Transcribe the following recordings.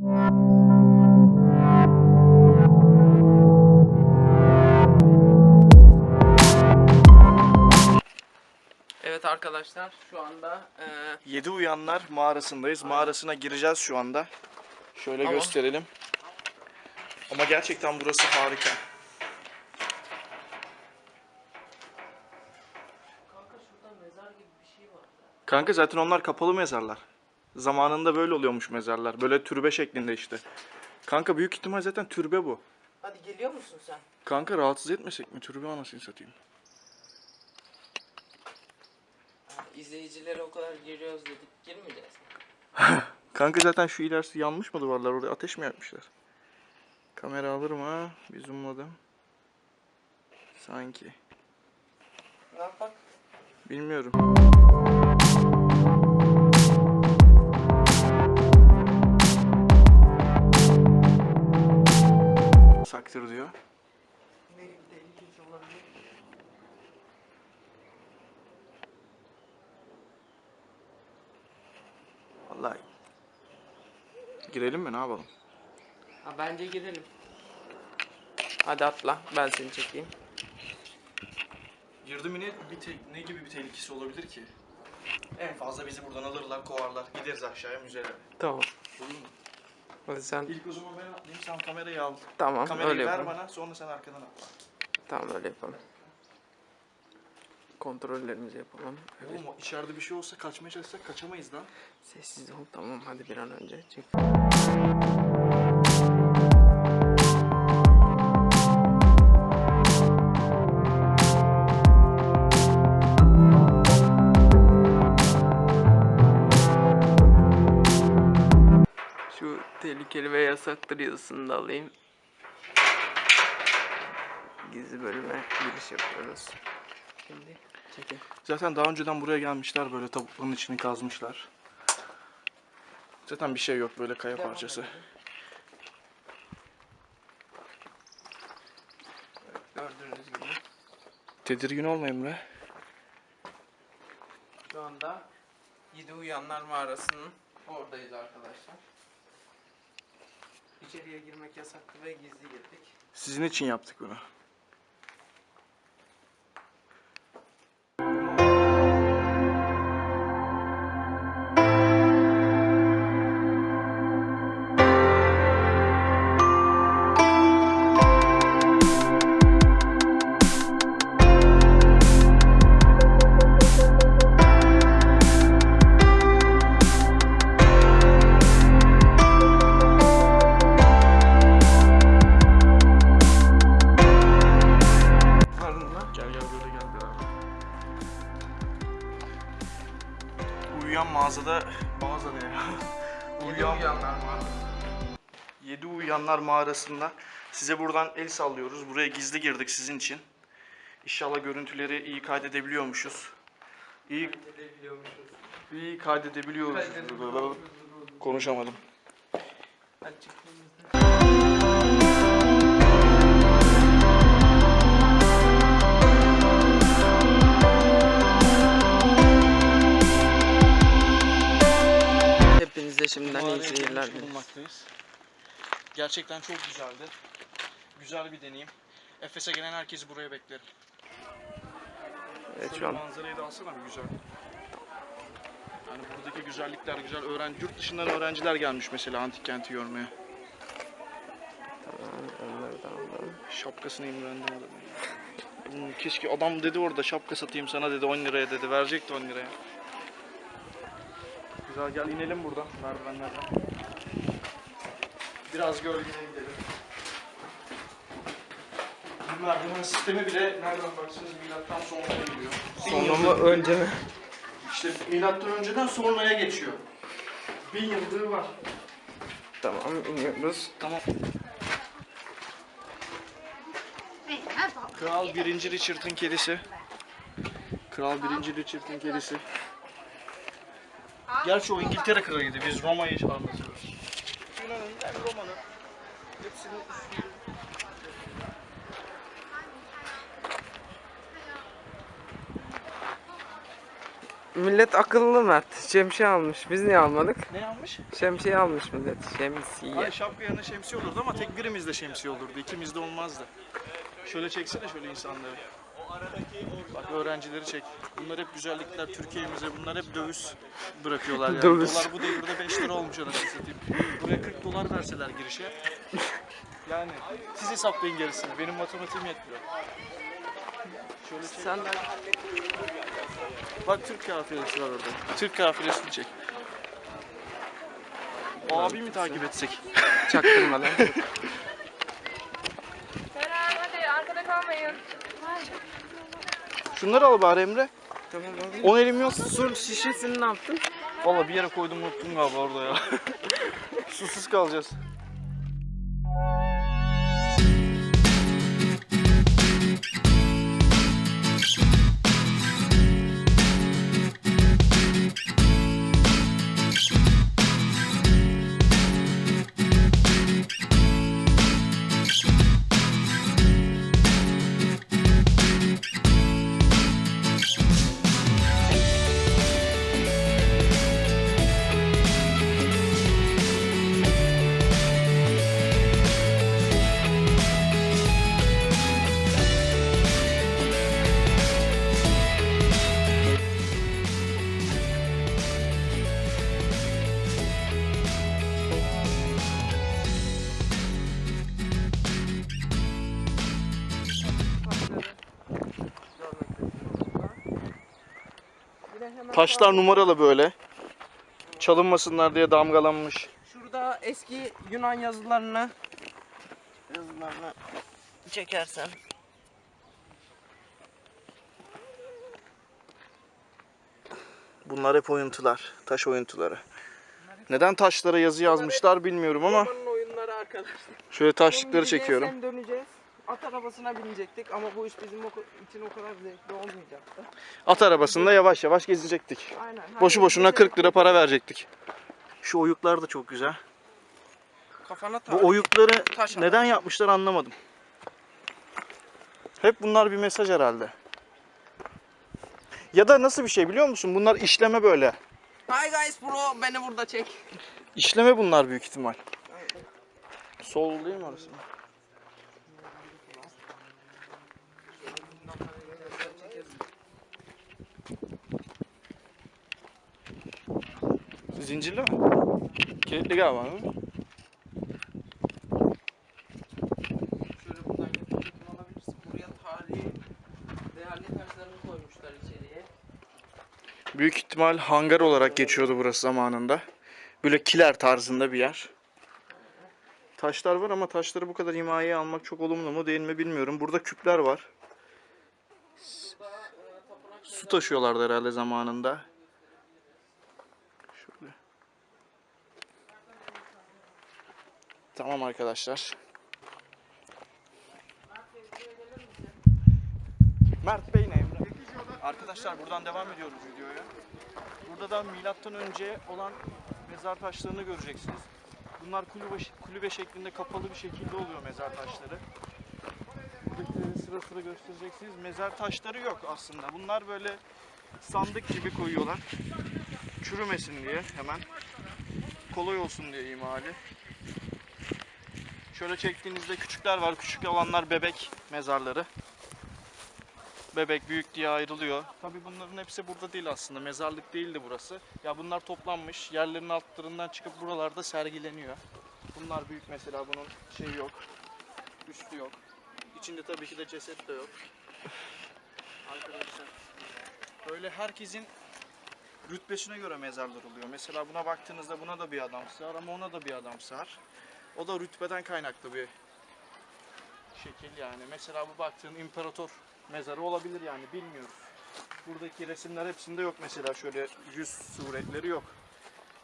Evet arkadaşlar şu anda e, Yedi Uyanlar mağarasındayız. Mağarasına gireceğiz şu anda. Şöyle Tamam. gösterelim. Ama gerçekten burası harika. Kanka şey. Kanka zaten onlar kapalı mezarlar. Zamanında böyle oluyormuş mezarlar. Böyle türbe şeklinde işte. Kanka büyük ihtimal zaten türbe bu. Hadi geliyor musun sen? Kanka rahatsız etmesek mi? Türbe anasını satayım. Ha, izleyicilere o kadar giriyoruz dedik girmeyeceğiz. Kanka zaten şu ilerisi yanmış mı duvarlar? Oraya ateş mi yakmışlar? Kamera alır mı? Bir zoomladım. Sanki. Ne yapak? Bilmiyorum. Saktır diyor. Ne olabilir? Vallahi. Girelim mi ne yapalım? Ha bence girelim. Hadi atla ben seni çekeyim. Girdim yine bir te- ne gibi bir tehlikesi olabilir ki? En fazla bizi buradan alırlar, kovarlar. Gideriz aşağıya müzelere. Tamam. Olur mu? Hadi sen İlk o zaman ben atlayayım, sen kamerayı al. tamam Kamerayı öyle ver yapalım. bana, sonra sen arkadan atla. Tamam öyle yapalım. Kontrollerimizi yapalım. Evet. Oğlum içeride bir şey olsa kaçmaya çalışsak kaçamayız lan. Sessiz ol tamam hadi bir an önce çık. Tehlikeli ve yasaktır yazısını da alayım. Gizli bölüme giriş yapıyoruz. Şimdi çekin. Zaten daha önceden buraya gelmişler böyle tavukların içini kazmışlar. Zaten bir şey yok böyle kaya parçası. Gördüğünüz gibi Tedirgin olma Emre. şu anda Yedi Uyanlar Mağarası'nın oradayız arkadaşlar. İçeriye girmek yasaktı ve gizli girdik. Sizin için yaptık bunu. Yedi Uyanlar mağarasında size buradan el sallıyoruz. Buraya gizli girdik sizin için. İnşallah görüntüleri iyi kaydedebiliyormuşuz. İyi, Edebiliyormuşuz. iyi kaydedebiliyoruz. Kaydedebiliyormuşuz. Konuşamadım. Hepinize şimdiden iyi seyirler dileriz. Gerçekten çok güzeldi. Güzel bir deneyim. Efes'e gelen herkesi buraya beklerim. Evet şu an manzarayı da alsana bir güzel. Yani buradaki güzellikler güzel. Öğren yurt dışından öğrenciler gelmiş mesela antik kenti görmeye. tamam onları da alalım. Şapkasını imrendim adamın. Hmm, keşke adam dedi orada şapka satayım sana dedi 10 liraya dedi. Verecekti 10 liraya. Güzel gel inelim buradan merdivenlerden. Biraz gölgeye gidelim. Bu merdiven sistemi bile nereden baksanız milattan sonraya geliyor. Sonra mı önce mi? İşte milattan önceden sonraya geçiyor. Bin yıldır var. Tamam iniyoruz. Tamam. Kral 1. Richard'ın kedisi. Kral 1. Richard'ın kedisi. Gerçi o İngiltere kralıydı. Biz Roma'yı anlatıyoruz. Yunan'ın hem Roma'nın hepsinin üstünde. Millet akıllı Mert. Şemsiye almış. Biz niye almadık? Ne yapmış? Şemsiye almış millet. Şemsiye. Ay şapka yanına şemsiye olurdu ama tek birimizde şemsiye olurdu. İkimizde olmazdı. Şöyle çeksene şöyle insanları. Bak öğrencileri çek. Bunlar hep güzellikler Türkiye'mize. Bunlar hep döviz bırakıyorlar yani. Döviz. Dolar bu devirde 5 lira olmuş anasını satayım. Buraya 40 dolar verseler girişe. Yani siz hesaplayın gerisini. Benim matematiğim yetmiyor. Şöyle çek. Sen de Bak Türk kafilesi var orada. Türk kafilesini çek. O abi mi takip etsek? çaktırma lan. Selam hadi arkada kalmayın. Şunları al bari Emre. tamam abi. 10 elim yok. Su şişesini ne yaptın? Valla bir yere koydum unuttum galiba orada ya. Susuz kalacağız. Taşlar numaralı böyle. Çalınmasınlar diye damgalanmış. Şurada eski Yunan yazılarını yazılarını çekersen. Bunlar hep oyuntular. Taş oyuntuları. Neden taşlara yazı yazmışlar bilmiyorum ama şöyle taşlıkları çekiyorum. At arabasına binecektik ama bu iş bizim için o kadar zevkli olmayacaktı. At arabasında yavaş yavaş gezecektik. Aynen. Boşu boşuna gidelim. 40 lira para verecektik. Şu oyuklar da çok güzel. Kafana. Bu oyukları Taş neden yapmışlar anlamadım. Hep bunlar bir mesaj herhalde. Ya da nasıl bir şey biliyor musun? Bunlar işleme böyle. Hi guys bro beni burada çek. İşleme bunlar büyük ihtimal. Sol değil mi orası? Zincirli mi? Kilitli galiba değil mi? Şöyle buradan yakın alabilirsin. Buraya tarihi değerli taşlarını koymuşlar içeriye. Büyük ihtimal hangar olarak geçiyordu burası zamanında. Böyle kiler tarzında bir yer. Taşlar var ama taşları bu kadar himayeye almak çok olumlu mu değil mi bilmiyorum. Burada küpler var. Su taşıyorlardı herhalde zamanında. Şöyle. Tamam arkadaşlar. Mert Bey ne? Arkadaşlar buradan devam ediyoruz videoya. Burada da milattan önce olan mezar taşlarını göreceksiniz. Bunlar kulübe, kulübe şeklinde kapalı bir şekilde oluyor mezar taşları. Buradakileri sıra sıra göstereceksiniz. Mezar taşları yok aslında. Bunlar böyle sandık gibi koyuyorlar. Çürümesin diye hemen. Kolay olsun diye imali. Şöyle çektiğinizde küçükler var. Küçük olanlar bebek mezarları. Bebek büyük diye ayrılıyor. Tabii bunların hepsi burada değil aslında. Mezarlık değildi burası. Ya bunlar toplanmış. Yerlerin altlarından çıkıp buralarda sergileniyor. Bunlar büyük mesela bunun şeyi yok. Üstü yok. İçinde tabii ki de ceset de yok. Arkadaşlar böyle herkesin rütbesine göre mezarlar oluyor. Mesela buna baktığınızda buna da bir adam sığar ama ona da bir adam sığar. O da rütbeden kaynaklı bir şekil yani. Mesela bu baktığın imparator mezarı olabilir yani bilmiyoruz. Buradaki resimler hepsinde yok mesela şöyle yüz suretleri yok.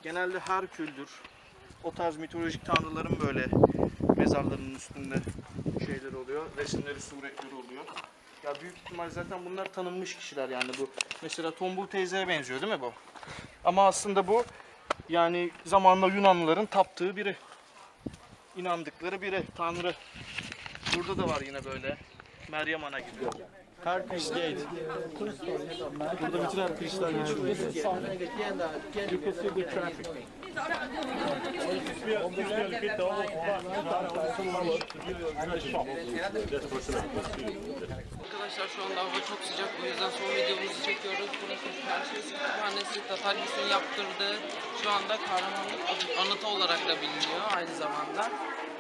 Genelde Herkül'dür. O tarz mitolojik tanrıların böyle mezarlarının üstünde şeyler oluyor. Resimleri, suretleri oluyor. Ya büyük ihtimal zaten bunlar tanınmış kişiler yani bu. Mesela Tombul teyzeye benziyor değil mi bu? Ama aslında bu yani zamanla Yunanlıların taptığı biri. İnandıkları biri, tanrı. Burada da var yine böyle. Meryem Ana gibi. Her gate. Burada bütün her geçiyor. Arkadaşlar şu anda hava çok sıcak o yüzden son videomuzu çekiyoruz. Perşes Kütüphanesi Tatargis'in yaptırdığı şu anda kahramanlık anıtı olarak da biliniyor aynı zamanda.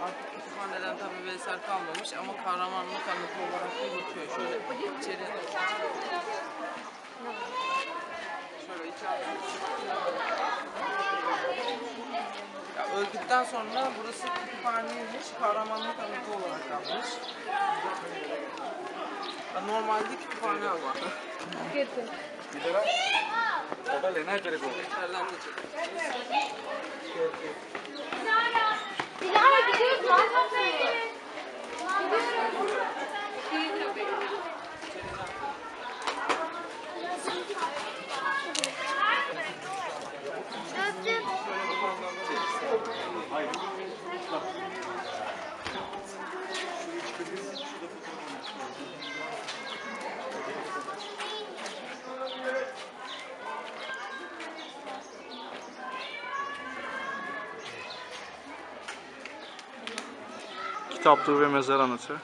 Artık kütüphaneden tabii bir eser kalmamış ama kahramanlık anıtı olarak da geçiyor. Şöyle içeri Şöyle içeriden ya öldükten sonra burası kütüphaneymiş, kahramanlık anıtı olarak kalmış. Normalde kütüphane ama. Photo लेना है तेरे को। ठीक है Kitaplığı ve mezar anıtı.